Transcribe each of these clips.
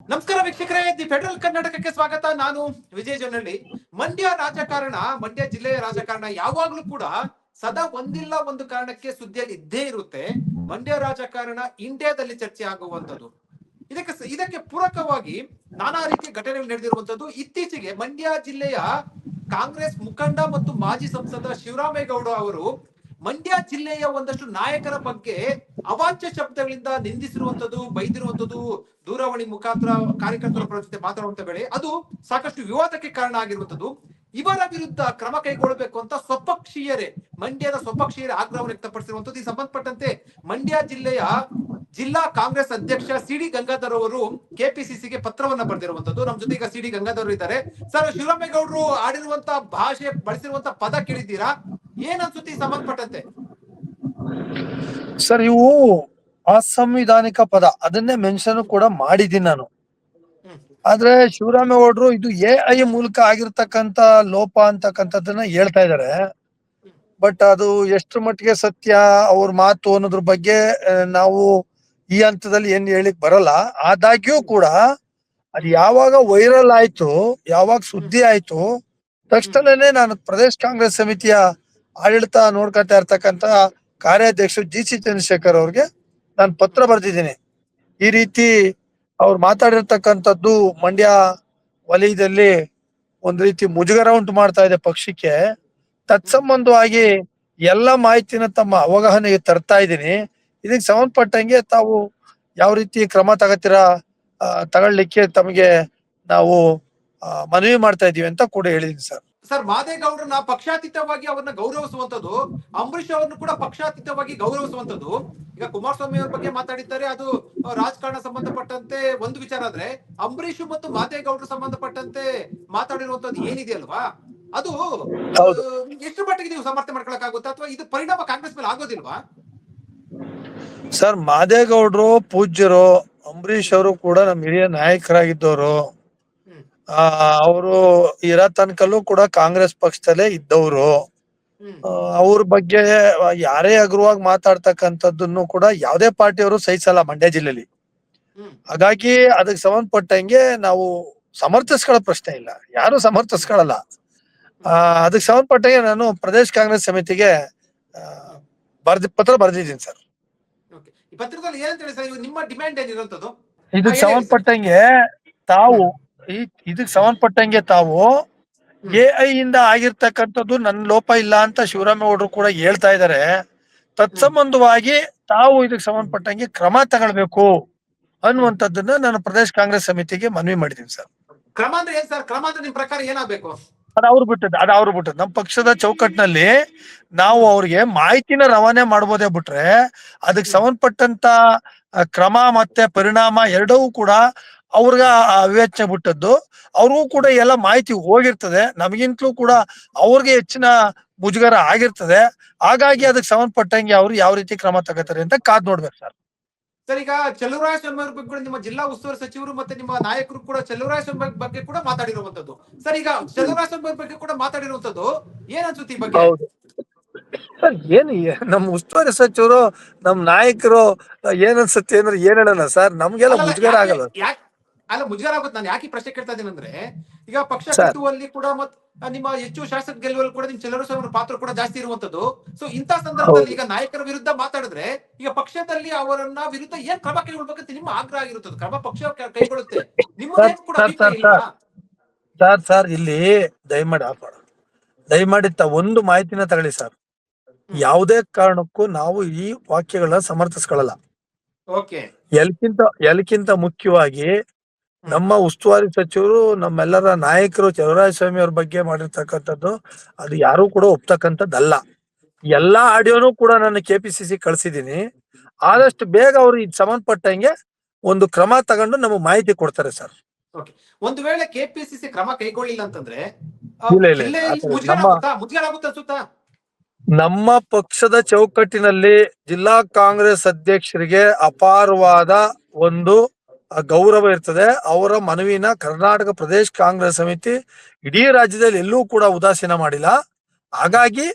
ನಮಸ್ಕಾರ ವೀಕ್ಷಕರೇ, the federal ಕರ್ನಾಟಕಕ್ಕೆ ಸ್ವಾಗತ. ನಾನು ವಿಜಯ್ ಮಂಡ್ಯ ರಾಜಕಾರಣ, ಮಂಡ್ಯ ಜಿಲ್ಲೆಯ ರಾಜಕಾರಣ ಯಾವಾಗ್ಲೂ ಕೂಡ ಸದಾ ಒಂದಿಲ್ಲ ಒಂದು ಕಾರಣಕ್ಕೆ ಸುದ್ದಿಯಲ್ಲಿ ಇದ್ದೇ ಇರುತ್ತೆ. ಮಂಡ್ಯ ರಾಜಕಾರಣ ಇಂಡಿಯಾದಲ್ಲಿ ಚರ್ಚೆ ಆಗುವಂತದ್ದು ಇದಕ್ಕೆ ಇದಕ್ಕೆ ಪೂರಕವಾಗಿ ನಾನಾ ರೀತಿಯ ಘಟನೆಗಳು ನಡೆದಿರುವಂತದ್ದು ಇತ್ತೀಚೆಗೆ ಮಂಡ್ಯ ಜಿಲ್ಲೆಯ ಕಾಂಗ್ರೆಸ್ ಮುಖಂಡ ಮತ್ತು ಮಾಜಿ ಸಂಸದ ಶಿವರಾಮೇಗೌಡ ಅವರು ಮಂಡ್ಯ ಜಿಲ್ಲೆಯ ಒಂದಷ್ಟು ನಾಯಕರ ಬಗ್ಗೆ ಅವಾಚ್ಯ ಶಬ್ದಗಳಿಂದ ನಿಂದಿಸಿರುವಂತದ್ದು ಬೈದಿರುವಂತದ್ದು ದೂರವಾಣಿ ಮುಖಾಂತರ ಕಾರ್ಯಕರ್ತರ ಜೊತೆ ಮಾತಾಡುವಂತ ವೇಳೆ ಅದು ಸಾಕಷ್ಟು ವಿವಾದಕ್ಕೆ ಕಾರಣ ಆಗಿರುವಂತದ್ದು ಇವರ ವಿರುದ್ಧ ಕ್ರಮ ಕೈಗೊಳ್ಳಬೇಕು ಅಂತ ಸ್ವಪಕ್ಷೀಯರೇ, ಮಂಡ್ಯದ ಸ್ವಪಕ್ಷೀಯರ ಆಗ್ರಹವನ್ನು ವ್ಯಕ್ತಪಡಿಸಿರುವಂತದ್ದು ಈ ಸಂಬಂಧಪಟ್ಟಂತೆ ಮಂಡ್ಯ ಜಿಲ್ಲೆಯ ಜಿಲ್ಲಾ ಕಾಂಗ್ರೆಸ್ ಅಧ್ಯಕ್ಷ ಸಿ ಡಿ ಗಂಗಾಧರ್ ಅವರು ಕೆಪಿಸಿಸಿಗೆ ಪತ್ರವನ್ನ ಬರೆದಿರುವಂತದ್ದು ನಮ್ಮ ಜೊತೆ ಈಗ ಸಿ ಡಿ ಗಂಗಾಧರ್ ಇದ್ದಾರೆ. ಸರ್, ಶಿವರಾಮೇಗೌಡರು ಆಡಿರುವಂತ ಭಾಷೆ ಬಳಸಿರುವಂತ ಪದ ಕೇಳಿದ್ದೀರಾ? ಏನ್ ಅನ್ಸುತ್ತೆ ಈ ಸಂಬಂಧಪಟ್ಟಂತೆ? ಸರ್ ಇವು ಅಸಂವಿಧಾನಿಕ ಪದ. ಅದನ್ನೇ ಮೆನ್ಷನ್ ಕೂಡ ಮಾಡಿದ್ದೀನಿ ನಾನು. ಆದ್ರೆ ಶಿವರಾಮೇಗೌಡರು ಇದು ಎ ಐ ಮೂಲಕ ಆಗಿರ್ತಕ್ಕಂತ ಲೋಪ ಅಂತಕ್ಕಂಥದ್ದನ್ನ ಹೇಳ್ತಾ ಇದಾರೆ. ಬಟ್ ಅದು ಎಷ್ಟು ಮಟ್ಟಿಗೆ ಸತ್ಯ ಅವ್ರ ಮಾತು ಅನ್ನೋದ್ರ ಬಗ್ಗೆ ನಾವು ಈ ಹಂತದಲ್ಲಿ ಏನ್ ಹೇಳಿಕ್ ಬರಲ್ಲ. ಆದಾಗ್ಯೂ ಕೂಡ ಅದು ಯಾವಾಗ ವೈರಲ್ ಆಯ್ತು ಯಾವಾಗ ಸುದ್ದಿ ಆಯ್ತು ತಕ್ಷಣನೇ ನಾನು ಪ್ರದೇಶ್ ಕಾಂಗ್ರೆಸ್ ಸಮಿತಿಯ ಆಡಳಿತ ನೋಡ್ಕೊತಾ ಇರ್ತಕ್ಕಂತ ಕಾರ್ಯಾಧ್ಯಕ್ಷ ಜಿ ಸಿ ಚಂದ್ರಶೇಖರ್ ಅವ್ರಿಗೆ ನಾನು ಪತ್ರ ಬರೆದಿದ್ದೀನಿ. ಈ ರೀತಿ ಅವ್ರು ಮಾತಾಡಿರ್ತಕ್ಕಂಥದ್ದು ಮಂಡ್ಯ ವಲಯದಲ್ಲಿ ಒಂದ್ ರೀತಿ ಮುಜುಗರ ಉಂಟು ಮಾಡ್ತಾ ಇದೆ ಪಕ್ಷಕ್ಕೆ. ತತ್ಸಂಬಂಧವಾಗಿ ಎಲ್ಲ ಮಾಹಿತಿನ ತಮ್ಮ ಅವಗಾಹನೆಗೆ ತರ್ತಾ ಇದ್ದೀನಿ. ಇದಕ್ಕೆ ಸಂಬಂಧಪಟ್ಟಂಗೆ ತಾವು ಯಾವ ರೀತಿ ಕ್ರಮ ತಗೋತೀರಾ ತಗೊಳ್ಳಿಕ್ಕೆ ತಮಗೆ ನಾವು ಮನವಿ ಮಾಡ್ತಾ ಇದೀವಿ ಅಂತ ಕೂಡ ಹೇಳಿದೀನಿ ಸರ್. ಸರ್ ಮಾದೇಗೌಡರನ್ನ ಪಕ್ಷಾತೀತವಾಗಿ ಅವರನ್ನ ಗೌರವಿಸುವಂತದ್ದು ಅಂಬರೀಷ್ ಅವರನ್ನು ಕೂಡ ಪಕ್ಷಾತೀತವಾಗಿ ಗೌರವಿಸುವಂತದ್ದು ಈಗ ಕುಮಾರಸ್ವಾಮಿ ಅವ್ರ ಬಗ್ಗೆ ಮಾತಾಡಿದ್ದಾರೆ ಅದು ರಾಜಕಾರಣ ಸಂಬಂಧಪಟ್ಟಂತೆ ಒಂದು ವಿಚಾರ ಆದ್ರೆ ಅಂಬರೀಷ್ ಮತ್ತು ಮಾದೇಗೌಡರು ಸಂಬಂಧಪಟ್ಟಂತೆ ಮಾತಾಡಿರುವಂತದ್ದು ಏನಿದೆ ಅಲ್ವಾ? ಅದು ಎಷ್ಟು ಮಟ್ಟಿಗೆ ನೀವು ಸಮರ್ಥನೆ ಮಾಡ್ಕೊಳಕ್ಕಾಗುತ್ತಾ? ಅಥವಾ ಇದು ಪರಿಣಾಮ ಕಾಂಗ್ರೆಸ್ ಮೇಲೆ ಆಗೋದಿಲ್ವಾ? ಸರ್ ಮಾದೇಗೌಡರು ಪೂಜ್ಯರು ಅಂಬರೀಷ್ ಅವರು ಕೂಡ ನಮ್ಮ ಹಿರಿಯ ನಾಯಕರಾಗಿದ್ದವರು. ಆ ಅವರು ಇರೋ ತನಕಲ್ಲೂ ಕೂಡ ಕಾಂಗ್ರೆಸ್ ಪಕ್ಷದಲ್ಲೇ ಇದ್ದವರು. ಅವ್ರ ಬಗ್ಗೆ ಯಾರೇ ಅಗ್ರವಾಗಿ ಮಾತಾಡ್ತಕ್ಕಂಥದ್ದನ್ನು ಕೂಡ ಯಾವ್ದೇ ಪಾರ್ಟಿಯವರು ಸಹಿಸಲ್ಲ ಮಂಡ್ಯ ಜಿಲ್ಲೆಲಿ. ಹ್ಮ್. ಹಾಗಾಗಿ ಅದಕ್ಕೆ ಸಂಬಂಧಪಟ್ಟಂಗೆ ನಾವು ಸಮರ್ಥಿಸ್ಕೊಳ್ಳೋ ಪ್ರಶ್ನೆ ಇಲ್ಲ. ಯಾರು ಸಮರ್ಥಿಸ್ಕೊಳ್ಳಲ್ಲ. ಆ ಅದಕ್ಕೆ ಸಂಬಂಧಪಟ್ಟಂಗೆ ನಾನು ಪ್ರದೇಶ್ ಕಾಂಗ್ರೆಸ್ ಸಮಿತಿಗೆ ಬರ್ದಿ ಪತ್ರ ಬರ್ದಿದ್ದೀನಿ ಸರ್. ಓಕೆ. ಈ ಪತ್ರದಲ್ಲಿ ಏನಂತ ಹೇಳಿ ಸರ್ ನಿಮ್ಮ ಡಿಮ್ಯಾಂಡ್ ಏನಿರುವಂತದ್ದು ಇದಕ್ ಹೇಳಿ ಸಂಬಂಧಪಟ್ಟಂಗೆ ತಾವು ಈ ಇದಕ್ ಸಂಬಂಧಪಟ್ಟಂಗೆ ತಾವು ಎ ಐ ಇಂದ ಆಗಿರ್ತಕ್ಕಂಥದ್ದು ನನ್ ಲೋಪ ಇಲ್ಲ ಅಂತ ಶಿವರಾಮೇಗೌಡರು ಕೂಡ ಹೇಳ್ತಾ ಇದ್ದಾರೆ. ತತ್ಸಂಬಂಧವಾಗಿ ತಾವು ಇದಕ್ ಸಂಬಂಧಪಟ್ಟಂಗೆ ಕ್ರಮ ತಗೊಳ್ಬೇಕು ಅನ್ನುವಂಥದ್ದನ್ನ ನಾನು ಪ್ರದೇಶ ಕಾಂಗ್ರೆಸ್ ಸಮಿತಿಗೆ ಮನವಿ ಮಾಡಿದೀನಿ ಸರ್. ಕ್ರಮ ಅಂದ್ರೆ ಏನ್ ಸರ್? ಕ್ರಮ ಅಂದ್ರೆ ನಿಮ್ ಪ್ರಕಾರ ಏನಾಗಬೇಕು? ಅದು ಅವ್ರು ಬಿಟ್ಟದ್ದು ಅದು ಅವ್ರು ಬಿಟ್ಟದ್ದು. ನಮ್ಮ ಪಕ್ಷದ ಚೌಕಟ್ಟಿನಲ್ಲಿ ನಾವು ಅವ್ರಿಗೆ ಮಾಹಿತಿನ ರವಾನೆ ಮಾಡ್ಬೋದೇ ಬಿಟ್ರೆ ಅದಕ್ಕೆ ಸಂಬಂಧಪಟ್ಟಂತ ಕ್ರಮ ಮತ್ತೆ ಪರಿಣಾಮ ಎರಡೂ ಕೂಡ ಅವ್ರಿಗ ವಿವೇಚನೆ ಬಿಟ್ಟದ್ದು. ಅವ್ರಿಗೂ ಕೂಡ ಎಲ್ಲ ಮಾಹಿತಿ ಹೋಗಿರ್ತದೆ. ನಮಗಿಂತಲೂ ಕೂಡ ಅವ್ರಿಗೆ ಹೆಚ್ಚಿನ ಮುಜುಗರ ಆಗಿರ್ತದೆ. ಹಾಗಾಗಿ ಅದಕ್ಕೆ ಸಂಬಂಧಪಟ್ಟಂಗೆ ಅವ್ರು ಯಾವ ರೀತಿ ಕ್ರಮ ತಗೋತಾರೆ ಅಂತ ಕಾದ್ ನೋಡ್ಬೇಕು ಸರ್. ಸರ್ ಈಗ ಚೆಲುವರಾಯ ಸ್ವಾಮಿ ಬಗ್ಗೆ ಕೂಡ ನಿಮ್ಮ ಜಿಲ್ಲಾ ಉಸ್ತುವಾರಿ ಸಚಿವರು ಮತ್ತೆ ನಿಮ್ಮ ನಾಯಕರು ಕೂಡ ಚೆಲುವರಾಯ ಸ್ವಾಮಿ ಬಗ್ಗೆ- ಕೂಡ ಮಾತಾಡಿರುವಂತದ್ದು. ಸರ್ ಈಗ ಚೆಲುವರಾಯ ಸ್ವಾಮಿ ಬಗ್ಗೆ ಕೂಡ ಮಾತಾಡಿರುವಂತದ್ದು ಏನ್ ಅನ್ಸುತ್ತೆ ಈ ಬಗ್ಗೆ? ಹೌದು. ಸರ್ ಏನು ನಮ್ ನಮ್ಮ ಉಸ್ತುವಾರಿ ಸಚಿವರು ನಮ್ಮ ನಾಯಕರು ಏನನ್ಸುತ್ತೆ ಅನ್ಸುತ್ತೆ ಅಂದ್ರೆ ಏನ್ ಹೇಳೋಣ ಸರ್? ನಮ್ಗೆಲ್ಲ ಮುಜುಗರ ಆಗಲ್ಲ. ಅಲ್ಲ ಮುಜುಗರ ಆಗುತ್ತೆ ನಾನು ಯಾಕೆ ಪ್ರಶ್ನೆ ಕೇಳ್ತಾ ಇದ್ದೀನಿ ಅಂದ್ರೆ ಈಗ ಪಕ್ಷ ಕಟ್ಟುವಲ್ಲಿ ಕೂಡ ಮತ್ ನಿಮ್ಮ ಹೆಚ್ಚು ಶಾಸಕ ಗೆಲ್ಲುವಲ್ಲಿ ಕೂಡ ನಿಮ್ ಚಲರು ಸ್ವಾಮಿ ಪಾತ್ರ ಕೂಡ ಜಾಸ್ತಿ ಇರುವಂತದ್ದು. ಸೊ ಇಂತ ಸಂದರ್ಭದಲ್ಲಿ ಈಗ ನಾಯಕರ ವಿರುದ್ಧ ಮಾತಾಡಿದ್ರೆ ಈಗ ಪಕ್ಷದಲ್ಲಿ ಅವರನ್ನ ವಿರುದ್ಧ ಏನ್ ಕ್ರಮ ಕೈಗೊಳ್ಬೇಕಂತ ನಿಮ್ಮ ಆಗ್ರಹ ಆಗಿರುತ್ತದೆ. ಕ್ರಮ ಪಕ್ಷ ಕೈಗೊಳ್ಳುತ್ತೆ. ನಿಮ್ಮ ಸರ್, ಸರ್, ಇಲ್ಲಿ ದಯಮಾಡಿ ಆಫ್ ಮಾಡ. ದಯಮಾಡಿ ತ ಒಂದು ಮಾಹಿತಿನ ತಗೊಳ್ಳಿ ಸರ್. ಯಾವುದೇ ಕಾರಣಕ್ಕೂ ನಾವು ಈ ವಾಕ್ಯಗಳನ್ನ ಸಮರ್ಥಿಸ್ಕೊಳ್ಳಲ್ಲ. ಓಕೆ. ಎಲ್ಕಿಂತ ಎಲ್ಕಿಂತ ಮುಖ್ಯವಾಗಿ ನಮ್ಮ ಉಸ್ತುವಾರಿ ಸಚಿವರು ನಮ್ಮೆಲ್ಲರ ನಾಯಕರು ಚಲುವರಾಯ ಸ್ವಾಮಿ ಅವ್ರ ಬಗ್ಗೆ ಮಾಡಿರ್ತಕ್ಕಂಥದ್ದು ಅದು ಯಾರು ಕೂಡ ಒಪ್ತಕ್ಕಂಥದ್ದಲ್ಲ. ಎಲ್ಲಾ ಆಡಿಯೋನು ಕೂಡ ನಾನು ಕೆಪಿಸಿಸಿ ಕಳ್ಸಿದೀನಿ ಆದಷ್ಟು ಬೇಗ ಅವ್ರು ಇದ್ ಸಂಬಂಧಪಟ್ಟಂಗೆ ಒಂದು ಕ್ರಮ ತಗೊಂಡು ನಮಗೆ ಮಾಹಿತಿ ಕೊಡ್ತಾರೆ ಸರ್. ಒಂದು ವೇಳೆ ಕೆಪಿಸಿಸಿ ಕ್ರಮ ಕೈಗೊಳ್ಳಿಲ್ಲ ಅಂತಂದ್ರೆ ಆ, ಇಲ್ಲ, ಇಲ್ಲ, ಜಿಲ್ಲೆಯಲ್ಲಿ ಆತರ ಮುಜುಗರ ನಮ್ಮ- ಆಗುತ್ತಾ ಮುಜುಗರ ಆಗುತ್ತೆ ಅನ್ಸುತ್ತಾ? ನಮ್ಮ ಪಕ್ಷದ ಚೌಕಟ್ಟಿನಲ್ಲಿ ಜಿಲ್ಲಾ ಕಾಂಗ್ರೆಸ್ ಅಧ್ಯಕ್ಷರಿಗೆ ಅಪಾರವಾದ ಒಂದು ಗೌರವ ಇರ್ತದೆ. ಅವರ ಮನವಿನ ಕರ್ನಾಟಕ ಪ್ರದೇಶ ಕಾಂಗ್ರೆಸ್ ಸಮಿತಿ ಇಡೀ ರಾಜ್ಯದಲ್ಲಿ ಎಲ್ಲೂ ಕೂಡ ಉದಾಸೀನ ಮಾಡಿಲ್ಲ. ಹಾಗಾಗಿ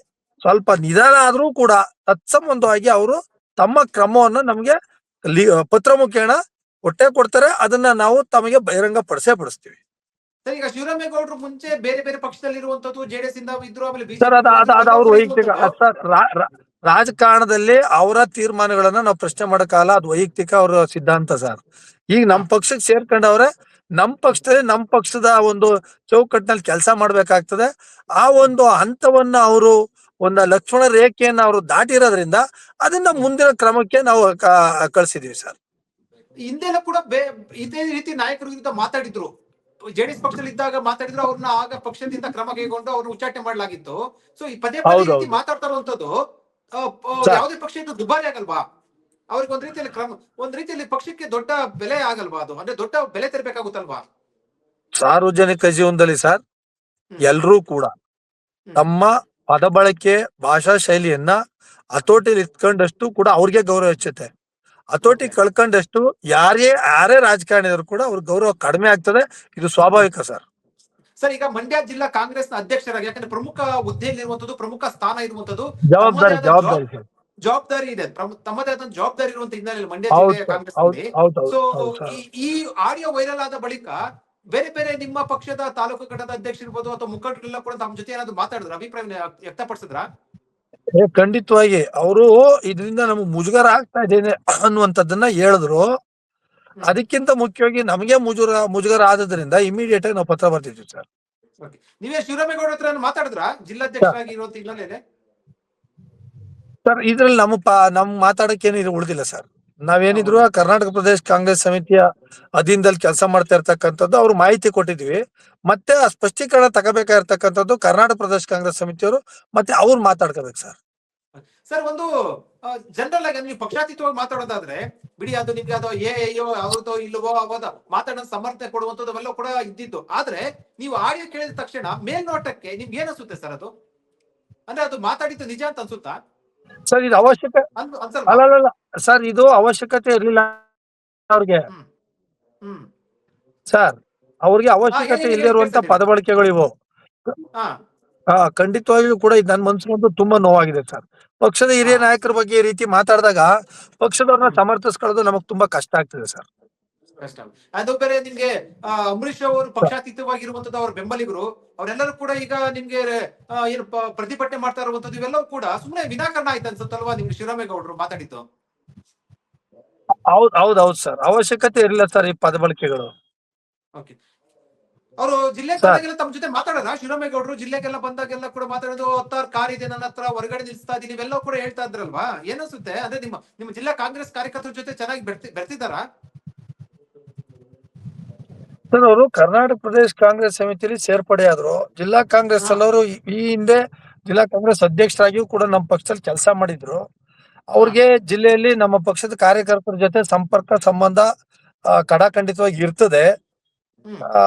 ಸ್ವಲ್ಪ ನಿಧಾನ ಆದ್ರೂ ಕೂಡ ತತ್ಸಂಬಂಧವಾಗಿ ಅವರು ತಮ್ಮ ಕ್ರಮವನ್ನ ನಮ್ಗೆ ಪತ್ರ ಮುಖೇಣ ಕೊಟ್ಟೆ ಕೊಡ್ತಾರೆ. ಅದನ್ನ ನಾವು ತಮಗೆ ಬಹಿರಂಗ ಪಡಿಸೇ ಪಡಿಸ್ತೀವಿ. ಸರ್ ಈಗ ಶಿವರಾಮೇಗೌಡರು ಮುಂಚೆ ಬೇರೆ ಬೇರೆ ಪಕ್ಷದಲ್ಲಿ ಇರುವಂತದ್ದು ಜೆಡಿಎಸ್ ಇಂದ ಇದ್ರು ಆಮೇಲೆ ಸರ್ ಅದ ಅದ ಅದ ಅವ್ರ ವೈಯಕ್ತಿಕ ರಾಜಕಾರಣದಲ್ಲಿ ಅವರ ತೀರ್ಮಾನಗಳನ್ನ ನಾವು ಪ್ರಶ್ನೆ ಮಾಡಕ್ಕಲ್ಲ ಅದು ವೈಯಕ್ತಿಕ ಅವರ ಸಿದ್ಧಾಂತ ಸರ್. ಈಗ ನಮ್ ಪಕ್ಷಕ್ಕೆ ಸೇರ್ಕೊಂಡವ್ರೆ ನಮ್ ಪಕ್ಷದಲ್ಲಿ ನಮ್ ಪಕ್ಷದ ಒಂದು ಚೌಕಟ್ಟಿನಲ್ಲಿ ಕೆಲಸ ಮಾಡ್ಬೇಕಾಗ್ತದೆ. ಆ ಒಂದು ಹಂತವನ್ನ ಅವರು ಒಂದು ಲಕ್ಷ್ಮಣ ರೇಖೆಯನ್ನ ಅವರು ದಾಟಿರೋದ್ರಿಂದ ಅದನ್ನ ಮುಂದಿನ ಕ್ರಮಕ್ಕೆ ನಾವು ಕಳಿಸಿದೀವಿ ಸರ್. ಹಿಂದೆಲ್ಲ ಕೂಡ ಇದೇ ರೀತಿ ನಾಯಕರ ವಿರುದ್ಧ ಮಾತಾಡಿದ್ರು. ಜೆಡಿಎಸ್ ಪಕ್ಷದಲ್ಲಿ ಇದ್ದಾಗ ಮಾತಾಡಿದ್ರು ಅವ್ರನ್ನ ಆಗ ಪಕ್ಷದಿಂದ ಕ್ರಮ ಕೈಗೊಂಡು ಅವ್ರನ್ನ ಉಚ್ಚಾಟನೆ ಮಾಡಲಾಗಿತ್ತು. ಸೊ ಈ ಪದೇ ಪದೇ. ಮಾತಾಡ್ತಾ ಇರುವಂತದ್ದು ಯಾವುದೇ ಪಕ್ಷ ದುಬಾರಿ ಆಗಲ್ವಾ? ಅವ್ರಿಗೆ ಒಂದ್ ರೀತಿಯಲ್ಲಿ ಕ್ರಮ ಒಂದ್ ರೀತಿಯಲ್ಲಿ ಪಕ್ಷಕ್ಕೆ ದೊಡ್ಡ ಬೆಲೆ ಆಗಲ್ವಾ ಅದು? ಅಂದ್ರೆ ದೊಡ್ಡ ಬೆಲೆ ತೆರಬೇಕಾಗುತ್ತಲ್ವಾ? ಸಾರ್ವಜನಿಕ ಜೀವನದಲ್ಲಿ ಸರ್. ಎಲ್ರೂ ಕೂಡ ತಮ್ಮ ಪದ ಬಳಕೆ ಭಾಷಾ ಶೈಲಿಯನ್ನ ಹತೋಟಿಲಿ ಇಟ್ಕೊಂಡಷ್ಟು ಕೂಡ ಅವ್ರಿಗೆ ಗೌರವ ಹೆಚ್ಚುತ್ತೆ. ಹತೋಟಿ. ಕಳ್ಕೊಂಡಷ್ಟು ಯಾರೇ ಯಾರೇ ರಾಜಕಾರಣಿ ಇದ್ರು ಕೂಡ ಅವ್ರ ಗೌರವ ಕಡಿಮೆ ಆಗ್ತದೆ. ಇದು ಸ್ವಾಭಾವಿಕ ಸರ್. ಸರ್ ಈಗ ಮಂಡ್ಯ ಜಿಲ್ಲಾ ಕಾಂಗ್ರೆಸ್ನ ಅಧ್ಯಕ್ಷರಾಗಿ ಯಾಕಂದ್ರೆ ಪ್ರಮುಖ ಹುದ್ದೆಯಲ್ಲಿ ಇರುವಂತದ್ದು ಪ್ರಮುಖ ಸ್ಥಾನ ಇರುವಂತದ್ದು ಜವಾಬ್ದಾರಿ ಜವಾಬ್ದಾರಿ ಸರ್. ಜವಾಬ್ದಾರಿ ಇದೆ. ತಮ್ಮದೇ ಆದ ಜವಾಬ್ದಾರಿ ಇರುವಂತ ಹಿನ್ನೆಲೆಯಲ್ಲಿ ಮಂಡ್ಯ ಜಿಲ್ಲೆಯ ಕಾಂಗ್ರೆಸ್ ಸೊ ಈ ಆಡಿಯೋ ವೈರಲ್ ಆದ ಬಳಿಕ ಬೇರೆ ಬೇರೆ ನಿಮ್ಮ ಪಕ್ಷದ ತಾಲೂಕು ಘಟಕದ ಅಧ್ಯಕ್ಷ ಇರ್ಬೋದು ಅಥವಾ ಮುಖಂಡರೆಲ್ಲ ಕೂಡ ತಮ್ಮ ಜೊತೆ ಏನಾದ್ರು ಮಾತಾಡಿದ್ರ? ಅಭಿಪ್ರಾಯ ವ್ಯಕ್ತಪಡಿಸಿದ್ರ? ಖಂಡಿತವಾಗಿ. ಅವರು ಇದರಿಂದ ನಮ್ಗೆ ಮುಜುಗರ ಆಗ್ತಾ ಇದೆ ಅನ್ನುವಂಥದ್ದನ್ನ ಹೇಳಿದ್ರು. ಅದಕ್ಕಿಂತ ಮುಖ್ಯವಾಗಿ ನಮಗೆ ಮುಜುಗರ ಮುಜುಗರ ಆದದ್ರಿಂದ ಇಮಿಡಿಯೇಟ್ ಆಗಿ ನಾವು ಪತ್ರ ಬರ್ತಿದ್ವಿ ಸರ್. ನೀವೇ ಶಿವರಾಮೇಗೌಡ ಹತ್ರ ಮಾತಾಡಿದ್ರ? ಜಿಲ್ಲಾಧ್ಯಕ್ಷರಾಗಿ ಇರುವಂತ ಹಿನ್ನೆಲೆಯಲ್ಲಿ? ಸರ್ ಇದ್ರಲ್ಲಿ ನಮ್ಮ ಪಾ ನಮ್ ಮಾತಾಡಕ್ಕೆ ಏನು ಉಳಿದಿಲ್ಲ ಸರ್. ನಾವೇನಿದ್ರು ಕರ್ನಾಟಕ ಪ್ರದೇಶ ಕಾಂಗ್ರೆಸ್ ಸಮಿತಿಯ ಅಧೀನದಲ್ಲಿ ಕೆಲಸ ಮಾಡ್ತಾ ಇರ್ತಕ್ಕಂಥದ್ದು ಅವ್ರು ಮಾಹಿತಿ ಕೊಟ್ಟಿದ್ವಿ. ಮತ್ತೆ ಆ ಸ್ಪಷ್ಟೀಕರಣ ತಗೋಬೇಕಾಗಿರ್ತಕ್ಕಂಥದ್ದು ಕರ್ನಾಟಕ ಪ್ರದೇಶ ಕಾಂಗ್ರೆಸ್ ಸಮಿತಿಯವರು ಮತ್ತೆ ಅವ್ರು ಮಾತಾಡ್ಕೋಬೇಕು ಸರ್. ಸರ್ ಒಂದು ಜನರಲ್ ಆಗಿ ನೀವು ಪಕ್ಷಾತೀತವಾಗಿ ಮಾತಾಡೋದಾದ್ರೆ ಬಿಡಿ ಅದು ನಿಮ್ಗೆ ಅದು ಏ ಅಯ್ಯೋ ಅವ್ರದ್ದು ಇಲ್ಲವೋ ಅವದ ಮಾತಾಡೋ ಸಮರ್ಥನೆ ಕೊಡುವಂತದ್ದು ಅವೆಲ್ಲ ಕೂಡ ಇದ್ದಿತ್ತು ಆದ್ರೆ ನೀವು ಆಡಿಯೋ ಕೇಳಿದ ತಕ್ಷಣ ಮೇಲ್ನೋಟಕ್ಕೆ ನಿಮ್ಗೆ ಏನ್ ಅನ್ಸುತ್ತೆ ಸರ್ ಅದು? ಅಂದ್ರೆ ಅದು ಮಾತಾಡಿದ್ದು ನಿಜ ಅಂತ ಅನ್ಸುತ್ತಾ? ಸರ್ ಇದು ಅವಶ್ಯಕ ಅಲ್ಲ ಸರ್ ಇದು ಅವಶ್ಯಕತೆ ಇರ್ಲಿಲ್ಲ ಅವ್ರಿಗೆ. ಸರ್ ಅವ್ರಿಗೆ ಅವಶ್ಯಕತೆ ಇಲ್ಲಿರುವಂತ ಪದ ಬಳಕೆಗಳು ಇವು. ಖಂಡಿತವಾಗಿಯೂ ಕೂಡ ಇದು ನನ್ನ ಮನ್ಸಿಗಂತೂ ತುಂಬಾ ನೋವಾಗಿದೆ ಸರ್ ಪಕ್ಷದ ಹಿರಿಯ ನಾಯಕರ ಬಗ್ಗೆ ಈ ರೀತಿ ಮಾತಾಡಿದಾಗ ಪಕ್ಷದವ್ರನ್ನ. ಸಮರ್ಥಿಸ್ಕೊಳ್ಳೋದು ನಮಗ್ ತುಂಬಾ ಕಷ್ಟ ಆಗ್ತದೆ ಸರ್ ಕಷ್ಟ ಅದು ಬೇರೆ ನಿಮ್ಗೆ ಅಂಬರೀಶ್ ಅವರು ಪಕ್ಷಾತೀತವಾಗಿರುವಂತದ್ದು ಅವ್ರ ಬೆಂಬಲಿಗರು ಅವರೆಲ್ಲರೂ ಕೂಡ ಈಗ ನಿಮ್ಗೆ ಏನು ಪ್ರತಿಭಟನೆ ಮಾಡ್ತಾ ಇರುವಂತದ್ದು ಇವೆಲ್ಲವೂ ಕೂಡ ಸುಮ್ಮನೆ ವಿನಾಕಾರಣ ಆಯ್ತು ಅನ್ಸುತ್ತಲ್ವಾ ನಿಮ್ಗೆ ಶಿವರಾಮೇಗೌಡರು ಮಾತಾಡಿದ್ದು? ಹೌದ್ ಹೌದ್ ಹೌದ್ ಸರ್. ಅವಶ್ಯಕತೆ ಇರಲಿಲ್ಲ ಸರ್ ಈ ಪದ ಬಳಕೆಗಳು ಓಕೆ ಅವರು ಜಿಲ್ಲೆ ತಮ್ಮ ಜೊತೆ ಮಾತಾಡೋದ? ಶಿವರಾಮೇಗೌಡರು ಜಿಲ್ಲೆಗೆಲ್ಲ ಬಂದಾಗೆಲ್ಲ ಕೂಡ ಮಾತಾಡೋದು ಹತ್ತಾರು ಕಾರ್ ಇದೆ ನನ್ನ ಹತ್ರ ಹೊರಗಡೆ ನಿಲ್ಸ್ತಾ ಇದೀನಿ ಇವೆಲ್ಲ ಕೂಡ ಹೇಳ್ತಾ ಇದ್ರಲ್ವಾ? ಏನನ್ಸುತ್ತೆ ಅಂದ್ರೆ ನಿಮ್ಮ ನಿಮ್ಮ ಜಿಲ್ಲಾ ಕಾಂಗ್ರೆಸ್ ಕಾರ್ಯಕರ್ತರ ಜೊತೆ ಚೆನ್ನಾಗಿ ಬೆರ್ತಿ ಬೆರ್ತಿದಾರಾ ಸರ್ ಅವರು ಕರ್ನಾಟಕ ಪ್ರದೇಶ ಕಾಂಗ್ರೆಸ್ ಸಮಿತಿಯಲ್ಲಿ ಸೇರ್ಪಡೆ ಆದ್ರು. ಜಿಲ್ಲಾ ಕಾಂಗ್ರೆಸ್. ಅಲ್ಲವರು ಈ ಹಿಂದೆ ಜಿಲ್ಲಾ ಕಾಂಗ್ರೆಸ್ ಅಧ್ಯಕ್ಷರಾಗಿಯೂ ಕೂಡ ನಮ್ಮ ಪಕ್ಷದಲ್ಲಿ ಕೆಲಸ ಮಾಡಿದ್ರು. ಅವ್ರಿಗೆ ಜಿಲ್ಲೆಯಲ್ಲಿ ನಮ್ಮ ಪಕ್ಷದ ಕಾರ್ಯಕರ್ತರ ಜೊತೆ ಸಂಪರ್ಕ ಸಂಬಂಧ ಕಡಾಖಂಡಿತವಾಗಿ ಇರ್ತದೆ.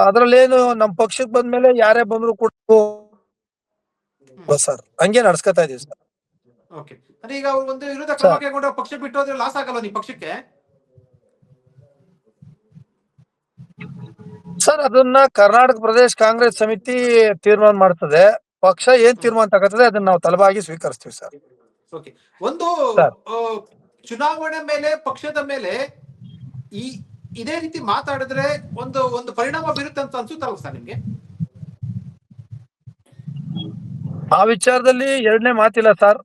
ಅದ್ರಲ್ಲೇನು ನಮ್ಮ ಪಕ್ಷಕ್ಕೆ ಬಂದ್ಮೇಲೆ ಯಾರೇ ಬಂದ್ರು ಕೂಡ ಸರ್. ಹಂಗೆ ನಡ್ಸ್ಕೊತಾ ಇದೀವಿ ಸರ್. ಓಕೆ. ಈಗ ಒಂದು ವಿರುದ್ಧ ಕ್ರಮ ಸರ್. ಕೈಗೊಂಡು ಪಕ್ಷ ಬಿಟ್ಟು ಹೋದ್ರೆ ಲಾಸ್ ಆಗಲ್ಲ ನಿಮ್ ಪಕ್ಷಕ್ಕೆ? ಸರ್ ಅದನ್ನ ಕರ್ನಾಟಕ ಪ್ರದೇಶ ಕಾಂಗ್ರೆಸ್ ಸಮಿತಿ ತೀರ್ಮಾನ ಮಾಡ್ತದೆ. ಪಕ್ಷ ಏನ್ ತೀರ್ಮಾನ ತಗೋತದೆ ಅದನ್ನ ನಾವು ತಲಬಾಗಿ ಸ್ವೀಕರಿಸ್ತೀವಿ ಸರ್. ಓಕೆ ಒಂದು. ಚುನಾವಣೆ ಮೇಲೆ ಪಕ್ಷದ ಮೇಲೆ ಈ ಇದೇ ರೀತಿ ಮಾತಾಡಿದ್ರೆ ಒಂದು ಒಂದು ಪರಿಣಾಮ ಬೀರುತ್ತೆ ಅಂತ ಅನ್ಸುತ್ತಲ್ಲ ಸರ್ ನಿಮ್ಗೆ? ಆ ವಿಚಾರದಲ್ಲಿ ಎರಡನೇ ಮಾತಿಲ್ಲ ಸರ್.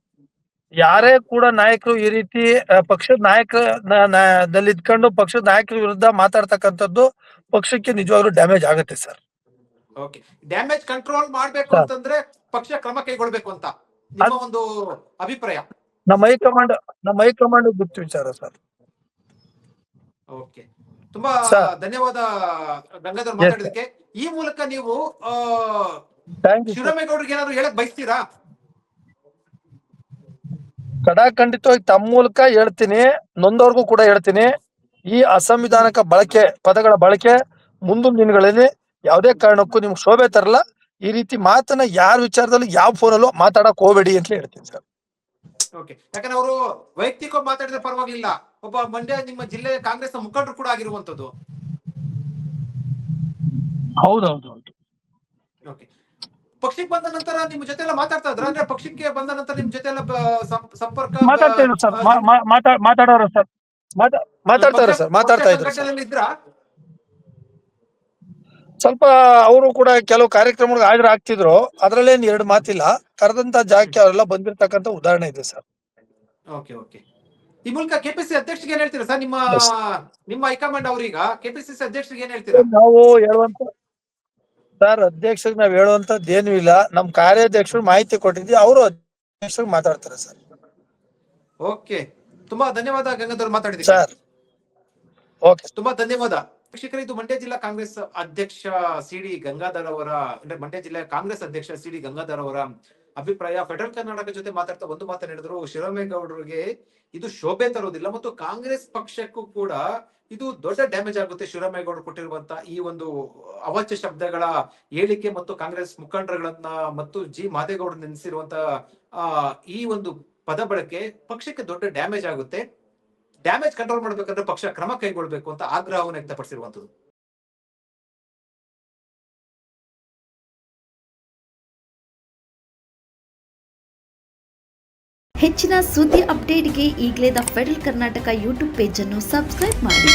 ಯಾರೇ ಕೂಡ ನಾಯಕರು ಈ ರೀತಿ ಪಕ್ಷದ ನಾಯಕದಲ್ಲಿ ಇದ್ಕೊಂಡು ಪಕ್ಷದ ನಾಯಕರ ವಿರುದ್ಧ ಮಾತಾಡ್ತಕ್ಕಂಥದ್ದು ಪಕ್ಷಕ್ಕೆ ನಿಜವಾಗ್ಲೂ ಡ್ಯಾಮೇಜ್ ಆಗುತ್ತೆ ಸರ್ ಓಕೆ ಡ್ಯಾಮೇಜ್ ಕಂಟ್ರೋಲ್ ಮಾಡಬೇಕು ಅಂತಂದ್ರೆ ಪಕ್ಷ ಕ್ರಮ ಕೈಗೊಳ್ಬೇಕು ಅಂತ ನಿಮ್ಮ ಒಂದು ಅಭಿಪ್ರಾಯ. ನಮ್ಮ ಹೈಕಮಾಂಡ್ ನಮ್ಮ ಹೈಕಮಾಂಡ್ ಗೊತ್ತು ವಿಚಾರ ಸರ್ ಓಕೆ ತುಂಬಾ ಧನ್ಯವಾದ ಗಂಗಾಧರ್ ಮಾತಾಡಿದಕ್ಕೆ ಈ ಮೂಲಕ ನೀವು ಶಿವರಾಮೇಗೌಡರಿಗೆ ಏನಾದ್ರು ಹೇಳಕ್ ಬಯಸ್ತೀರಾ? ಕಡಾಖಂಡಿತವಾಗಿ ತಮ್ಮ ಮೂಲಕ ಹೇಳ್ತೀನಿ. ನೊಂದವ್ರಿಗೂ ಕೂಡ ಹೇಳ್ತೀನಿ. ಈ ಅಸಂವಿಧಾನಿಕ ಬಳಕೆ ಪದಗಳ ಬಳಕೆ ಮುಂದಿನ ದಿನಗಳಲ್ಲಿ ಯಾವುದೇ ಕಾರಣಕ್ಕೂ ನಿಮ್ಗೆ ಶೋಭೆ ತರಲ್ಲ. ಈ ರೀತಿ ಮಾತನ್ನ ಯಾರ ವಿಚಾರದಲ್ಲಿ ಯಾವ ಫೋನಲ್ಲೂ ಮಾತಾಡಕ್ ಹೋಗಬೇಡಿ ಅಂತ ಹೇಳ್ತೀನಿ ಸರ್. ಓಕೆ ಯಾಕಂದ್ರೆ ಅವರು ವೈಯಕ್ತಿಕ ಮಾತಾಡಿದ್ರೆ ಪರವಾಗಿಲ್ಲ. ಒಬ್ಬ ಮಂಡ್ಯ ನಿಮ್ಮ ಜಿಲ್ಲೆ ಕಾಂಗ್ರೆಸ್ ಮುಖಂಡರು ಕೂಡ ಆಗಿರುವಂತದ್ದು ಹೌದೌದು ಓಕೆ ಪಕ್ಷಕ್ಕೆ ಬಂದ ನಂತರ ನಿಮ್ ಜೊತೆ ಎಲ್ಲ ಮಾತಾಡ್ತಾ ಇದ್ರ? ಅಂದ್ರೆ ಪಕ್ಷಕ್ಕೆ ಬಂದ ನಂತರ ನಿಮ್ ಜೊತೆ ಎಲ್ಲ ಸಂಪರ್ಕ ಮಾತಾಡ್ತೇನೆ ಸರ್. ಮಾತಾಡೋರು ಸರ್. ಮಾತಾಡ್ತಾರೆ ಸರ್ ಮಾತಾಡ್ತಾ ಇದ್ರು ಸ್ವಲ್ಪ ಅವರು ಕೂಡ ಕೆಲವು ಕಾರ್ಯಕ್ರಮಗಳಿಗೆ ಹಾಜರಾಗ್ತಿದ್ರು ಅದ್ರಲ್ಲೇನ್ ಎರಡು ಮಾತಿಲ್ಲ. ಕರೆದಂತ ಜಾಗಕ್ಕೆ ಅವರೆಲ್ಲ ಬಂದಿರತಕ್ಕಂತ ಉದಾಹರಣೆ ಇದೆ ಸರ್. Okay okay. ಈ ಮೂಲಕ ಕೆಪಿಸಿ ಅಧ್ಯಕ್ಷರಿಗೆ ಏನ್ ಹೇಳ್ತೀರಾ ಸರ್? ನಿಮ್ಮ ನಿಮ್ಮ ಹೈಕಮಾಂಡ್ ಅವ್ರೀಗ ಕೆಪಿಸಿಸಿ ಅಧ್ಯಕ್ಷರಿಗೆ ಏನ್ ಹೇಳ್ತೀರಾ? ನಾವು ಹೇಳುವಂತ ಸರ್ ಅಧ್ಯಕ್ಷರಿಗೆ ನಾವ್ ಹೇಳುವಂತದ್ದು ಏನು ಇಲ್ಲ. ನಮ್ ಕಾರ್ಯಾಧ್ಯಕ್ಷರು ಮಾಹಿತಿ ಕೊಟ್ಟಿದ್ವಿ ಅವರು ಅಧ್ಯಕ್ಷರು ಮಾತಾಡ್ತಾರೆ ಸರ್. ಓಕೆ. ತುಂಬಾ ಧನ್ಯವಾದ ಗಂಗಾಧರ್ ಮಾತಾಡಿದ್ರಿ ಸರ್ ತುಂಬಾ ಧನ್ಯವಾದ. ವೀಕ್ಷಕರೇ ಇದು ಮಂಡ್ಯ ಜಿಲ್ಲಾ ಕಾಂಗ್ರೆಸ್ ಅಧ್ಯಕ್ಷ ಸಿ ಡಿ ಗಂಗಾಧರ್ ಅವರ ಅಂದ್ರೆ ಮಂಡ್ಯ ಜಿಲ್ಲೆ ಕಾಂಗ್ರೆಸ್ ಅಧ್ಯಕ್ಷ ಸಿ ಡಿ ಗಂಗಾಧರ್ ಅವರ ಅಭಿಪ್ರಾಯ. ಫೆಡರಲ್ ಕರ್ನಾಟಕ ಜೊತೆ ಮಾತಾಡ್ತಾ ಒಂದು ಮಾತನಾಡಿದ್ರು ಶಿವರಾಮೇಗೌಡರಿಗೆ ಇದು ಶೋಭೆ ತರೋದಿಲ್ಲ ಮತ್ತು ಕಾಂಗ್ರೆಸ್ ಪಕ್ಷಕ್ಕೂ ಕೂಡ ಇದು ದೊಡ್ಡ ಡ್ಯಾಮೇಜ್ ಆಗುತ್ತೆ ಶಿವರಾಮೇಗೌಡರು ಕೊಟ್ಟಿರುವಂತ ಈ ಒಂದು ಅವಾಚ್ಯ ಶಬ್ದಗಳ ಹೇಳಿಕೆ ಮತ್ತು ಕಾಂಗ್ರೆಸ್ ಮುಖಂಡರುಗಳನ್ನ ಮತ್ತು ಜಿ. ಮಾದೇಗೌಡರು ನೆನೆಸಿರುವಂತ ಆ ಈ ಒಂದು ಪದ ಬಳಕೆ ಪಕ್ಷಕ್ಕೆ ದೊಡ್ಡ ಡ್ಯಾಮೇಜ್ ಆಗುತ್ತೆ. ಡ್ಯಾಮೇಜ್ ಕಂಟ್ರೋಲ್ ಮಾಡ್ಬೇಕಂದ್ರೆ ಪಕ್ಷ ಕ್ರಮ ಕೈಗೊಳ್ಬೇಕು ಅಂತ ಆಗ್ರಹವನ್ನು ವ್ಯಕ್ತಪಡಿಸಿರುವಂತದ್ದು ಹೆಚ್ಚಿನ ಸುದ್ದಿ ಅಪ್ಡೇಟ್ಗೆ ಈಗಲೇ ದ ಫೆಡರಲ್ ಕರ್ನಾಟಕ ಯೂಟ್ಯೂಬ್ ಪೇಜನ್ನು ಸಬ್ಸ್ಕ್ರೈಬ್ ಮಾಡಿ.